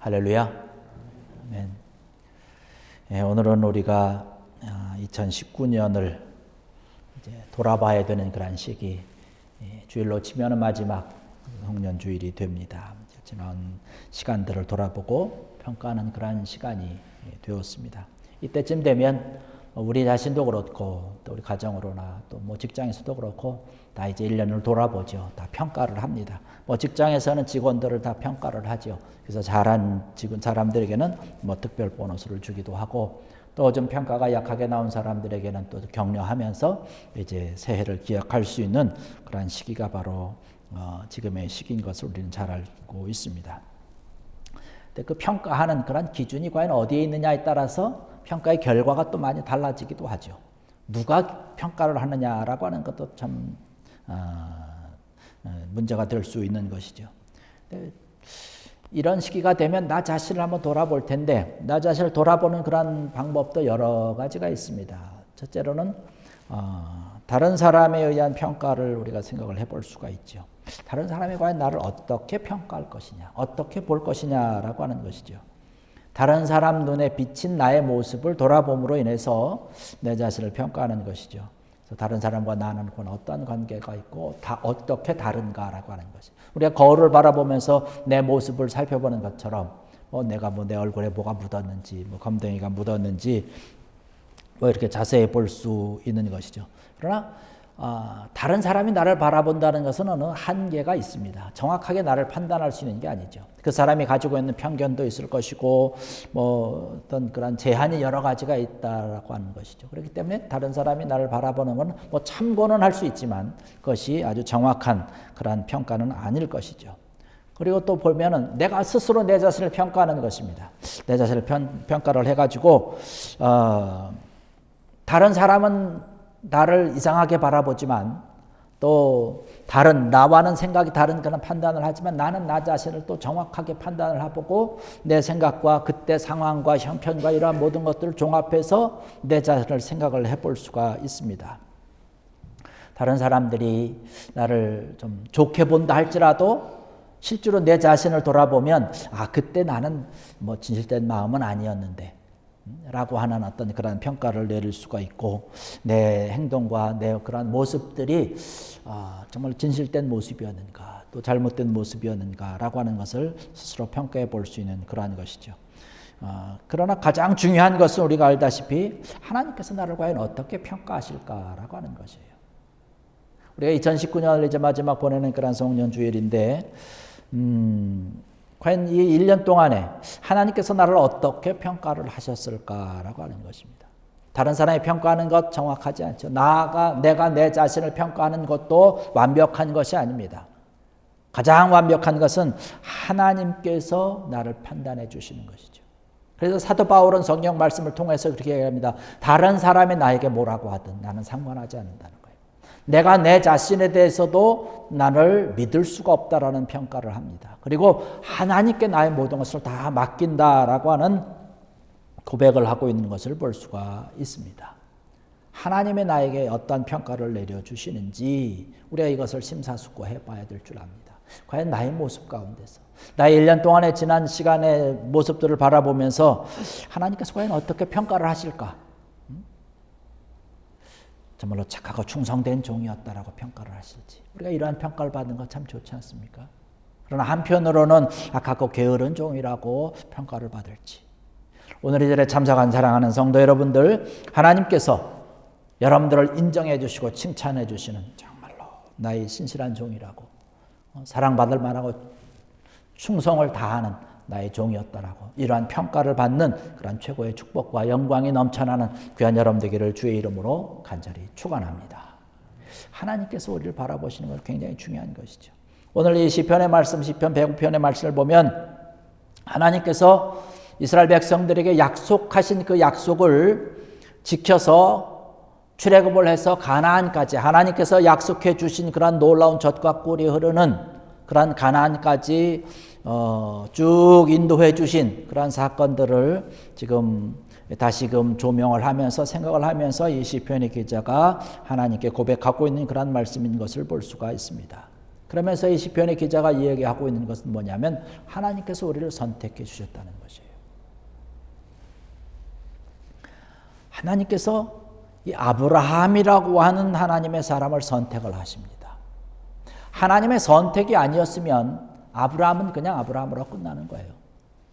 할렐루야. 아멘. 예, 오늘은 우리가 2019년을 이제 돌아봐야 되는 그런 시기, 예, 주일로 치면 마지막 성년 주일이 됩니다. 지난 시간들을 돌아보고 평가하는 그런 시간이 예, 되었습니다. 이때쯤 되면 우리 자신도 그렇고 또 우리 가정으로나 또 뭐 직장에서도 그렇고 다 이제 1년을 돌아보죠. 다 평가를 합니다. 뭐 직장에서는 직원들을 다 평가를 하죠. 그래서 잘한 직원 사람들에게는 뭐 특별 보너스를 주기도 하고 또 좀 평가가 약하게 나온 사람들에게는 또 격려하면서 이제 새해를 기약할 수 있는 그런 시기가 바로 어 지금의 시기인 것을 우리는 잘 알고 있습니다. 그 평가하는 그런 기준이 과연 어디에 있느냐에 따라서 평가의 결과가 또 많이 달라지기도 하죠. 누가 평가를 하느냐라고 하는 것도 참 어, 문제가 될 수 있는 것이죠. 이런 시기가 되면 나 자신을 한번 돌아볼 텐데 나 자신을 돌아보는 그런 방법도 여러 가지가 있습니다. 첫째로는 어, 다른 사람에 의한 평가를 우리가 생각을 해볼 수가 있죠. 다른 사람이 과연 나를 어떻게 평가할 것이냐, 어떻게 볼 것이냐라고 하는 것이죠. 다른 사람 눈에 비친 나의 모습을 돌아봄으로 인해서 내 자신을 평가하는 것이죠. 다른 사람과 나는 어떤 관계가 있고 다 어떻게 다른가라고 하는 것이. 우리가 거울을 바라보면서 내 모습을 살펴보는 것처럼 뭐 내가 뭐 내 얼굴에 뭐가 묻었는지 뭐 검댕이가 묻었는지 뭐 이렇게 자세히 볼 수 있는 것이죠. 그러나 어, 다른 사람이 나를 바라본다는 것은 어느 한계가 있습니다. 정확하게 나를 판단할 수 있는 게 아니죠. 그 사람이 가지고 있는 편견도 있을 것이고, 뭐 어떤 그런 제한이 여러 가지가 있다라고 하는 것이죠. 그렇기 때문에 다른 사람이 나를 바라보는 것은 뭐 참고는 할 수 있지만 그것이 아주 정확한 그러한 평가는 아닐 것이죠. 그리고 또 보면은 내가 스스로 내 자신을 평가하는 것입니다. 내 자신을 편, 평가를 해가지고 어, 다른 사람은 나를 이상하게 바라보지만 또 다른 나와는 생각이 다른 그런 판단을 하지만 나는 나 자신을 또 정확하게 판단을 해보고 내 생각과 그때 상황과 형편과 이러한 모든 것들을 종합해서 내 자신을 생각을 해볼 수가 있습니다. 다른 사람들이 나를 좀 좋게 본다 할지라도 실제로 내 자신을 돌아보면 아 그때 나는 뭐 진실된 마음은 아니었는데 라고 하는 어떤 그런 평가를 내릴 수가 있고 내 행동과 내 그런 모습들이 아, 정말 진실된 모습이었는가 또 잘못된 모습이었는가라고 하는 것을 스스로 평가해 볼 수 있는 그러한 것이죠. 어, 그러나 가장 중요한 것은 우리가 알다시피 하나님께서 나를 과연 어떻게 평가하실까라고 하는 것이에요. 우리가 2019년을 이제 마지막 보내는 그런 성년 주일인데 음, 과연 이 1년 동안에 하나님께서 나를 어떻게 평가를 하셨을까라고 하는 것입니다. 다른 사람이 평가하는 것 정확하지 않죠. 나가 내가 내 자신을 평가하는 것도 완벽한 것이 아닙니다. 가장 완벽한 것은 하나님께서 나를 판단해 주시는 것이죠. 그래서 사도 바울은 성경 말씀을 통해서 그렇게 얘기합니다. 다른 사람이 나에게 뭐라고 하든 나는 상관하지 거예요. 내가 내 자신에 대해서도 나를 믿을 수가 없다라는 평가를 합니다. 그리고 하나님께 나의 모든 것을 다 맡긴다라고 하는 고백을 하고 있는 것을 볼 수가 있습니다. 하나님의 나에게 어떤 평가를 내려주시는지 우리가 이것을 심사숙고해 봐야 될 줄 압니다. 과연 나의 모습 가운데서 나의 1년 동안의 지난 시간의 모습들을 바라보면서 하나님께서 과연 어떻게 평가를 하실까? 정말로 착하고 충성된 종이었다라고 평가를 하실지 우리가 이러한 평가를 받는 것참 좋지 않습니까? 그러나 한편으로는 악하고 게으른 종이라고 평가를 받을지 오늘 이 자리에 참석한 사랑하는 성도 여러분들 하나님께서 여러분들을 인정해 주시고 칭찬해 주시는 정말로 나의 신실한 종이라고 어, 사랑받을 만하고 충성을 다하는 나의 종이었다라고 이러한 평가를 받는 그런 최고의 축복과 영광이 넘쳐나는 귀한 여러분 되기를 주의 이름으로 간절히 축원합니다. 하나님께서 우리를 바라보시는 것 굉장히 중요한 것이죠. 오늘 이 시편의 말씀 시편 100편의 말씀을 보면 하나님께서 이스라엘 백성들에게 약속하신 그 약속을 지켜서 출애굽을 해서 가나안까지 하나님께서 약속해 주신 그런 놀라운 젖과 꿀이 흐르는 그런 가나안까지 어, 쭉 인도해 주신 그러한 사건들을 지금 다시금 조명을 하면서 생각을 하면서 이 시편의 기자가 하나님께 고백하고 있는 그런 말씀인 것을 볼 수가 있습니다. 그러면서 이 시편의 기자가 이야기하고 있는 것은 뭐냐면 하나님께서 우리를 선택해 주셨다는 것이에요. 하나님께서 이 아브라함이라고 하는 하나님의 사람을 선택을 하십니다. 하나님의 선택이 아니었으면 아브라함은 그냥 아브라함으로 끝나는 거예요.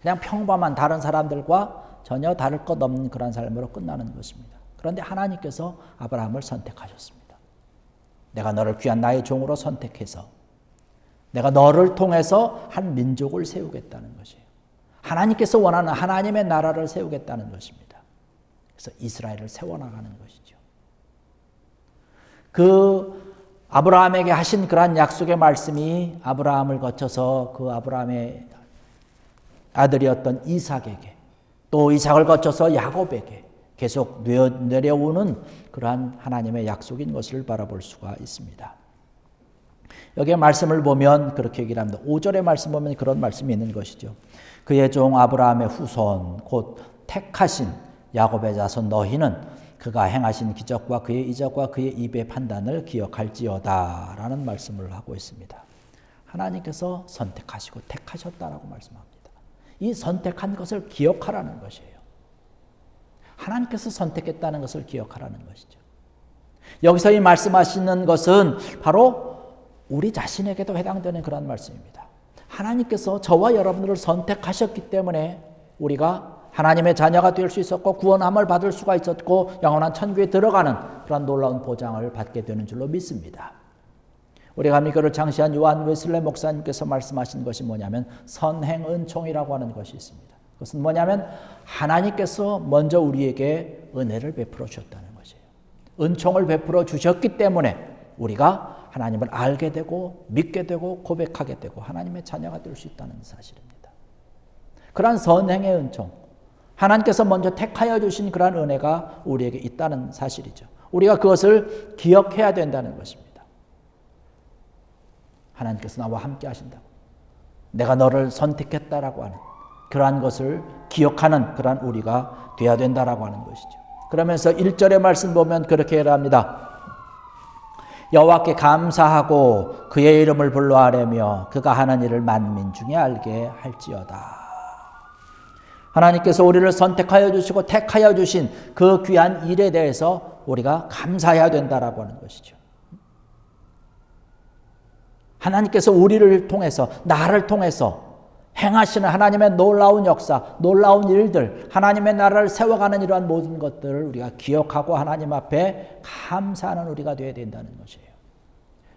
그냥 평범한 다른 사람들과 전혀 다를 것 없는 그런 삶으로 끝나는 것입니다. 그런데 하나님께서 아브라함을 선택하셨습니다. 내가 너를 귀한 나의 종으로 선택해서 내가 너를 통해서 한 민족을 세우겠다는 것이에요. 하나님께서 원하는 하나님의 나라를 세우겠다는 것입니다. 그래서 이스라엘을 세워나가는 것이죠. 그 아브라함에게 하신 그러한 약속의 말씀이 아브라함을 거쳐서 그 아브라함의 아들이었던 이삭에게 또 이삭을 거쳐서 야곱에게 계속 내려오는 그러한 하나님의 약속인 것을 바라볼 수가 있습니다. 여기에 말씀을 보면 그렇게 얘기를 합니다. 5절의 말씀 보면 그런 말씀이 있는 것이죠. 그의 종 아브라함의 후손 곧 택하신 야곱의 자손 너희는 그가 행하신 기적과 그의 이적과 그의 입의 판단을 기억할지어다 라는 말씀을 하고 있습니다. 하나님께서 선택하시고 택하셨다라고 말씀합니다. 이 선택한 것을 기억하라는 것이에요. 하나님께서 선택했다는 것을 기억하라는 것이죠. 여기서 이 말씀하시는 것은 바로 우리 자신에게도 해당되는 그런 말씀입니다. 하나님께서 저와 여러분들을 선택하셨기 때문에 우리가 하나님의 자녀가 될 수 있었고 구원함을 받을 수가 있었고 영원한 천국에 들어가는 그런 놀라운 보장을 받게 되는 줄로 믿습니다. 우리가 미교를 창시한 요한 웨슬레 목사님께서 말씀하신 것이 뭐냐면 선행 은총이라고 하는 것이 있습니다. 그것은 뭐냐면 하나님께서 먼저 우리에게 은혜를 베풀어 주셨다는 것이에요. 은총을 베풀어 주셨기 때문에 우리가 하나님을 알게 되고 믿게 되고 고백하게 되고 하나님의 자녀가 될 수 있다는 사실입니다. 그러한 선행의 은총, 하나님께서 먼저 택하여 주신 그러한 은혜가 우리에게 있다는 사실이죠. 우리가 그것을 기억해야 된다는 것입니다. 하나님께서 나와 함께 하신다고. 내가 너를 선택했다라고 하는 그러한 것을 기억하는 그러한 우리가 되어야 된다라고 하는 것이죠. 그러면서 1절의 말씀 보면 그렇게 합니다. 여호와께 감사하고 그의 이름을 불러하려며 그가 하는 일을 만민 중에 알게 할지어다. 하나님께서 우리를 선택하여 주시고 택하여 주신 그 귀한 일에 대해서 우리가 감사해야 된다라고 하는 것이죠. 하나님께서 우리를 통해서 나를 통해서 행하시는 하나님의 놀라운 역사, 놀라운 일들, 하나님의 나라를 세워가는 이러한 모든 것들을 우리가 기억하고 하나님 앞에 감사하는 우리가 되어야 된다는 것이에요.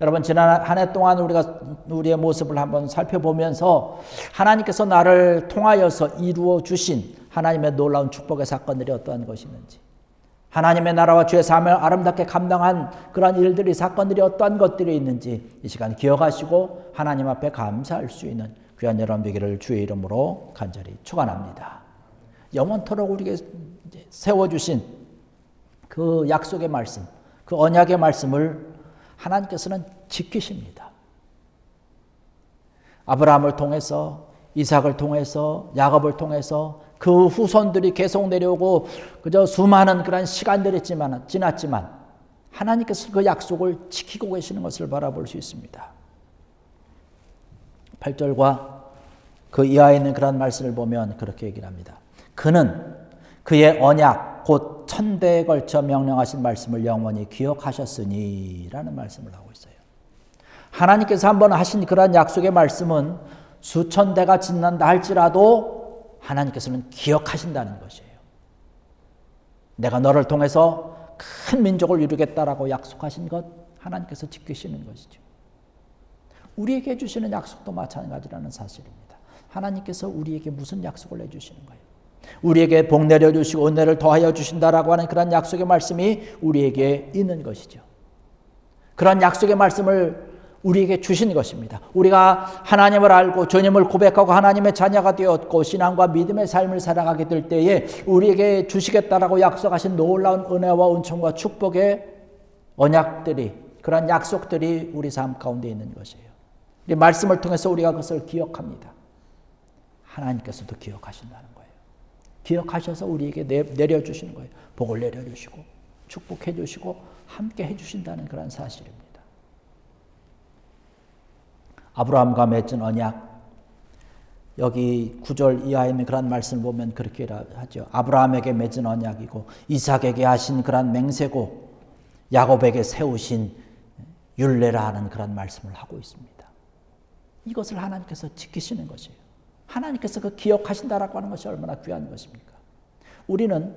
여러분 지난 한 해 동안 우리가 우리의 모습을 한번 살펴보면서 하나님께서 나를 통하여서 이루어 주신 하나님의 놀라운 축복의 사건들이 어떠한 것이 있는지 하나님의 나라와 주의 삶을 아름답게 감당한 그러한 일들이 사건들이 어떠한 것들이 있는지 이 시간 기억하시고 하나님 앞에 감사할 수 있는 귀한 여러분 되기를 주의 이름으로 간절히 축원합니다. 영원토록 우리에게 세워 주신 그 약속의 말씀, 그 언약의 말씀을 하나님께서는 지키십니다. 아브라함을 통해서 이삭을 통해서 야곱을 통해서 그 후손들이 계속 내려오고 그저 수많은 그런 시간들이 지났지만 하나님께서 그 약속을 지키고 계시는 것을 바라볼 수 있습니다. 8절과 그 이하에 있는 그런 말씀을 보면 그렇게 얘기를 합니다. 그는 그의 언약 곧 천대에 걸쳐 명령하신 말씀을 영원히 기억하셨으니 라는 말씀을 하고 있어요. 하나님께서 한번 하신 그러한 약속의 말씀은 수천 대가 지난다 할지라도 하나님께서는 기억하신다는 것이에요. 내가 너를 통해서 큰 민족을 이루겠다라고 약속하신 것 하나님께서 지키시는 것이죠. 우리에게 주시는 약속도 마찬가지라는 사실입니다. 하나님께서 우리에게 무슨 약속을 해주시는 거예요? 우리에게 복 내려 주시고 은혜를 더하여 주신다라고 하는 그런 약속의 말씀이 우리에게 있는 것이죠. 그런 약속의 말씀을 우리에게 주신 것입니다. 우리가 하나님을 알고 주님을 고백하고 하나님의 자녀가 되었고 신앙과 믿음의 삶을 살아가게 될 때에 우리에게 주시겠다라고 약속하신 놀라운 은혜와 은총과 축복의 언약들이 그런 약속들이 우리 삶 가운데 있는 것이에요. 이 말씀을 통해서 우리가 그것을 기억합니다. 하나님께서도 기억하신다는 거예요. 기억하셔서 우리에게 내려주시는 거예요. 복을 내려주시고 축복해 주시고 함께 해 주신다는 그런 사실입니다. 아브라함과 맺은 언약 여기 구절 이하에 있는 그런 말씀을 보면 그렇게 하죠. 아브라함에게 맺은 언약이고 이삭에게 하신 그런 맹세고 야곱에게 세우신 율례라 하는 그런 말씀을 하고 있습니다. 이것을 하나님께서 지키시는 것이에요. 하나님께서 그 기억하신다라고 하는 것이 얼마나 귀한 것입니까? 우리는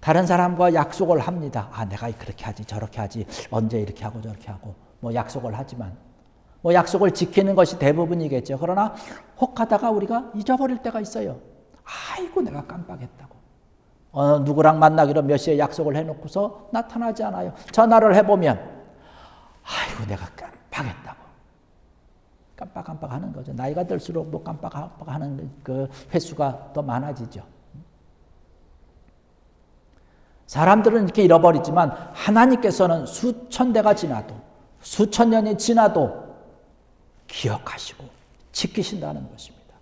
다른 사람과 약속을 합니다. 아, 내가 그렇게 하지, 저렇게 하지, 언제 이렇게 하고 저렇게 하고, 뭐 약속을 하지만, 뭐 약속을 지키는 것이 대부분이겠죠. 그러나 혹 하다가 우리가 잊어버릴 때가 있어요. 아이고, 내가 깜빡했다고. 어, 누구랑 만나기로 몇 시에 약속을 해놓고서 나타나지 않아요. 전화를 해보면, 아이고, 내가 깜빡했다고. 깜빡깜빡 하는 거죠. 나이가 들수록 뭐 깜빡깜빡 하는 그 횟수가 더 많아지죠. 사람들은 이렇게 잃어버리지만 하나님께서는 수천 대가 지나도 수천 년이 지나도 기억하시고 지키신다는 것입니다.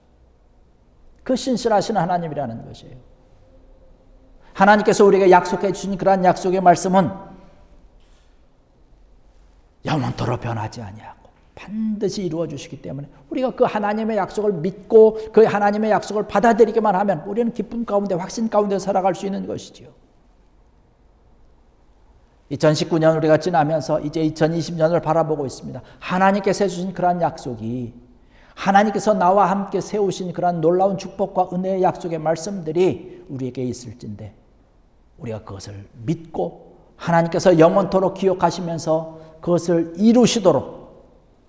그 신실하신 하나님이라는 것이에요. 하나님께서 우리에게 약속해 주신 그러한 약속의 말씀은 영원토록 변하지 아니하고 반드시 이루어 주시기 때문에 우리가 그 하나님의 약속을 믿고 그 하나님의 약속을 받아들이기만 하면 우리는 기쁨 가운데 확신 가운데 살아갈 수 있는 것이지요. 2019년 우리가 지나면서 이제 2020년을 바라보고 있습니다. 하나님께서 해주신 그러한 약속이 하나님께서 나와 함께 세우신 그러한 놀라운 축복과 은혜의 약속의 말씀들이 우리에게 있을진데 우리가 그것을 믿고 하나님께서 영원토록 기억하시면서 그것을 이루시도록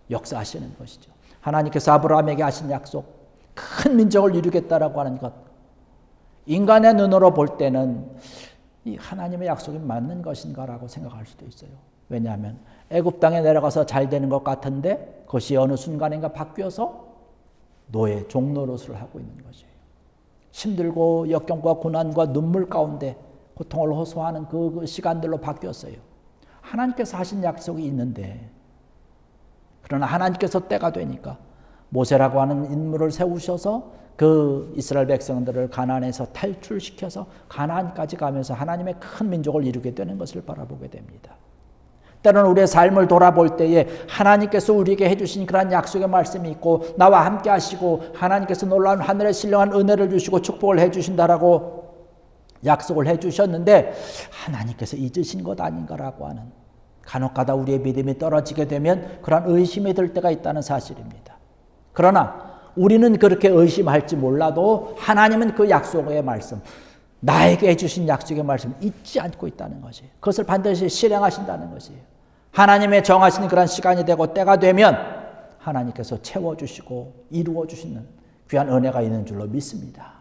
역사하시는 것이죠. 하나님께서 아브라함에게 하신 약속, 큰 민족을 이루겠다라고 하는 것. 인간의 눈으로 볼 때는 이 하나님의 약속이 맞는 것인가라고 생각할 수도 있어요. 왜냐하면 애굽 땅에 내려가서 잘 되는 것 같은데 그것이 어느 순간인가 바뀌어서 노예 종노릇을 하고 있는 것이에요. 힘들고 역경과 고난과 눈물 가운데 고통을 호소하는 그, 그 시간들로 바뀌었어요. 하나님께서 하신 약속이 있는데 그러나 하나님께서 때가 되니까 모세라고 하는 인물을 세우셔서 그 이스라엘 백성들을 가나안에서 탈출시켜서 가나안까지 가면서 하나님의 큰 민족을 이루게 되는 것을 바라보게 됩니다. 때로는 우리의 삶을 돌아볼 때에 하나님께서 우리에게 해주신 그러한 약속의 말씀이 있고 나와 함께 하시고 하나님께서 놀라운 하늘의 신령한 은혜를 주시고 축복을 해주신다라고 약속을 해주셨는데 하나님께서 잊으신 것 아닌가라고 하는 간혹가다 우리의 믿음이 떨어지게 되면 그런 의심이 들 때가 있다는 사실입니다. 그러나 우리는 그렇게 의심할지 몰라도 하나님은 그 약속의 말씀, 나에게 해주신 약속의 말씀 잊지 않고 있다는 것이에요. 그것을 반드시 실행하신다는 것이에요. 하나님의 정하신 그런 시간이 되고 때가 되면 하나님께서 채워주시고 이루어주시는 귀한 은혜가 있는 줄로 믿습니다.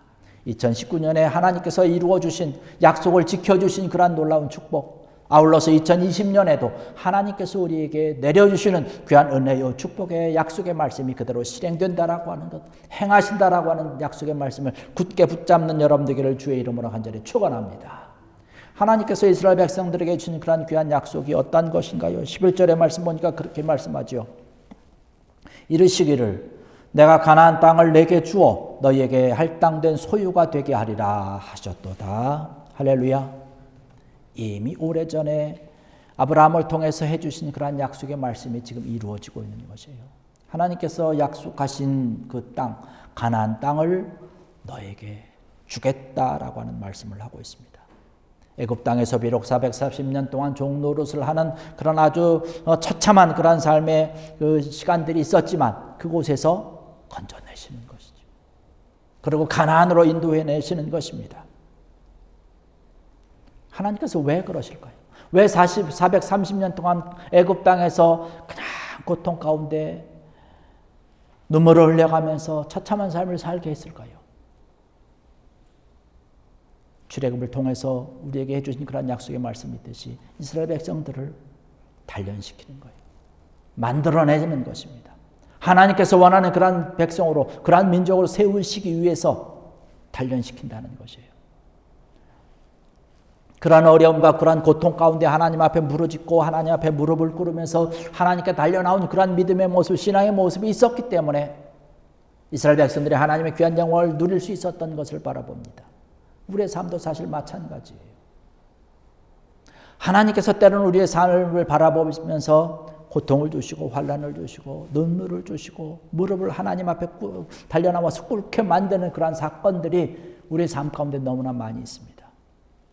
2019년에 하나님께서 이루어주신 약속을 지켜주신 그러한 놀라운 축복, 아울러서 2020년에도 하나님께서 우리에게 내려주시는 귀한 은혜요 축복의 약속의 말씀이 그대로 실행된다라고 하는 것, 행하신다라고 하는 약속의 말씀을 굳게 붙잡는 여러분 되기를 주의 이름으로 간절히 축원합니다. 하나님께서 이스라엘 백성들에게 주신 그러한 귀한 약속이 어떤 것인가요? 11절의 말씀 보니까 그렇게 말씀하죠. 이르시기를 내가 가나안 땅을 내게 주어 너희에게 할당된 소유가 되게 하리라 하셨도다. 할렐루야. 이미 오래전에 아브라함을 통해서 해주신 그러한 약속의 말씀이 지금 이루어지고 있는 것이에요. 하나님께서 약속하신 그 땅, 가나안 땅을 너에게 주겠다라고 하는 말씀을 하고 있습니다. 애굽 땅에서 비록 430년 동안 종노릇을 하는 그런 아주 어, 처참한 그런 삶의 그 시간들이 있었지만 그곳에서 건져내시는 것이죠. 그리고 가나안으로 인도해 내시는 것입니다. 하나님께서 왜 그러실까요? 왜 40, 430년 동안 애굽 땅에서 그냥 고통 가운데 눈물을 흘려가면서 처참한 삶을 살게 했을까요? 출애굽을 통해서 우리에게 해주신 그런 약속의 말씀이 있듯이 이스라엘 백성들을 단련시키는 거예요. 만들어내는 것입니다. 하나님께서 원하는 그러한 백성으로, 그러한 민족으로 세우시기 위해서 단련시킨다는 것이에요. 그러한 어려움과 그러한 고통 가운데 하나님 앞에 무릎짓고 하나님 앞에 무릎을 꿇으면서 하나님께 달려나온 그러한 믿음의 모습, 신앙의 모습이 있었기 때문에 이스라엘 백성들이 하나님의 귀한 영광을 누릴 수 있었던 것을 바라봅니다. 우리의 삶도 사실 마찬가지예요. 하나님께서 때로는 우리의 삶을 바라보면서 고통을 주시고 환란을 주시고 눈물을 주시고 무릎을 하나님 앞에 꿇- 달려나와서 꿇게 만드는 그러한 사건들이 우리의 삶 가운데 너무나 많이 있습니다.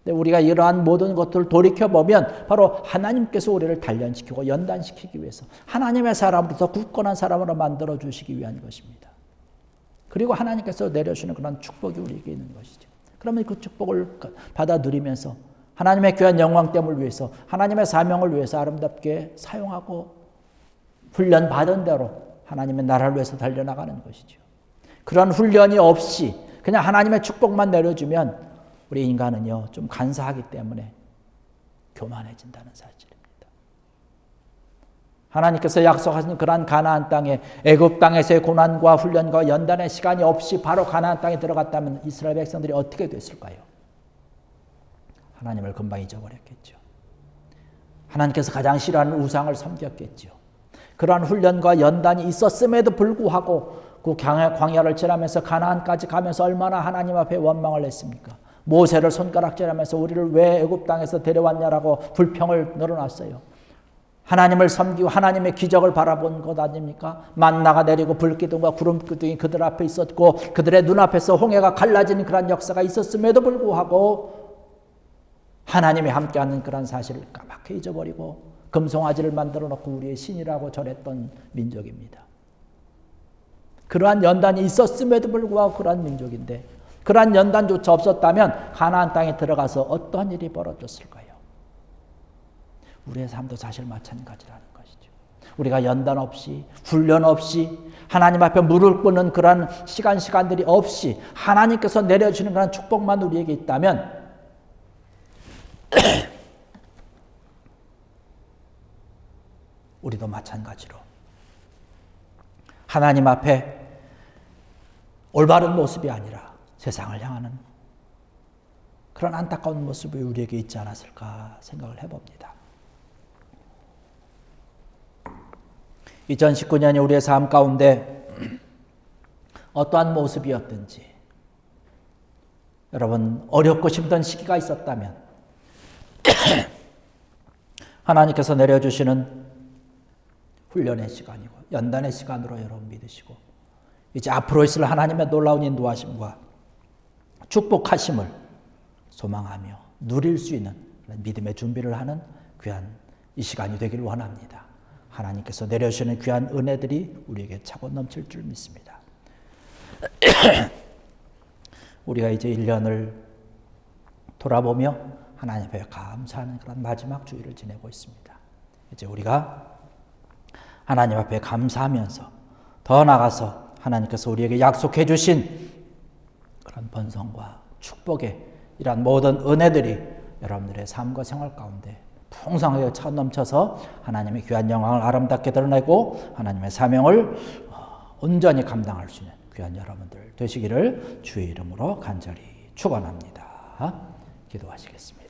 근데 우리가 이러한 모든 것들을 돌이켜 보면 바로 하나님께서 우리를 단련시키고 연단시키기 위해서 하나님의 사람으로서 굳건한 사람으로 만들어 주시기 위한 것입니다. 그리고 하나님께서 내려주시는 그런 축복이 우리에게 있는 것이죠. 그러면 그 축복을 받아 누리면서 하나님의 귀한 영광됨을 위해서 하나님의 사명을 위해서 아름답게 사용하고 훈련 받은 대로 하나님의 나라를 위해서 달려나가는 것이죠. 그런 훈련이 없이 그냥 하나님의 축복만 내려주면 우리 인간은요 좀 간사하기 때문에 교만해진다는 사실입니다. 하나님께서 약속하신 그러한 가나안 땅에 애굽 땅에서의 고난과 훈련과 연단의 시간이 없이 바로 가나안 땅에 들어갔다면 이스라엘 백성들이 어떻게 됐을까요? 하나님을 금방 잊어버렸겠죠. 하나님께서 가장 싫어하는 우상을 섬겼겠죠. 그러한 훈련과 연단이 있었음에도 불구하고 그 광야- 광야를 지나면서 가나안까지 가면서 얼마나 하나님 앞에 원망을 했습니까? 모세를 손가락질하면서 우리를 왜 애굽 땅에서 데려왔냐라고 불평을 늘어놨어요. 하나님을 섬기고 하나님의 기적을 바라본 것 아닙니까? 만나가 내리고 불기둥과 구름 기둥이 그들 앞에 있었고 그들의 눈앞에서 홍해가 갈라지는 그런 역사가 있었음에도 불구하고 하나님이 함께하는 그런 사실을 까맣게 잊어버리고 금송아지를 만들어 놓고 우리의 신이라고 절했던 민족입니다. 그러한 연단이 있었음에도 불구하고 그러한 민족인데 그러한 연단조차 없었다면 가나안 땅에 들어가서 어떠한 일이 벌어졌을까요? 우리의 삶도 사실 마찬가지라는 것이죠. 우리가 연단 없이 훈련 없이 하나님 앞에 무릎 꿇는 그러한 시간 시간들이 없이 하나님께서 내려주는 그런 축복만 우리에게 있다면 우리도 마찬가지로 하나님 앞에 올바른 모습이 아니라 세상을 향하는 그런 안타까운 모습이 우리에게 있지 않았을까 생각을 해봅니다. 2019년이 우리의 삶 가운데 어떠한 모습이었든지 여러분 어렵고 힘든 시기가 있었다면 하나님께서 내려주시는 훈련의 시간이고 연단의 시간으로 여러분 믿으시고 이제 앞으로 있을 하나님의 놀라운 인도하심과 축복하심을 소망하며 누릴 수 있는 믿음의 준비를 하는 귀한 이 시간이 되기를 원합니다. 하나님께서 내려주시는 귀한 은혜들이 우리에게 차고 넘칠 줄 믿습니다. 우리가 이제 1년을 돌아보며 하나님 앞에 감사하는 그런 마지막 주일을 지내고 있습니다. 이제 우리가 하나님 앞에 감사하면서 더 나가서 하나님께서 우리에게 약속해 주신 그런 번성과 축복의 이러한 모든 은혜들이 여러분들의 삶과 생활 가운데 풍성하게 차 넘쳐서 하나님의 귀한 영광을 아름답게 드러내고 하나님의 사명을 어, 온전히 감당할 수 있는 귀한 여러분들 되시기를 주의 이름으로 간절히 축원합니다. 기도하시겠습니다.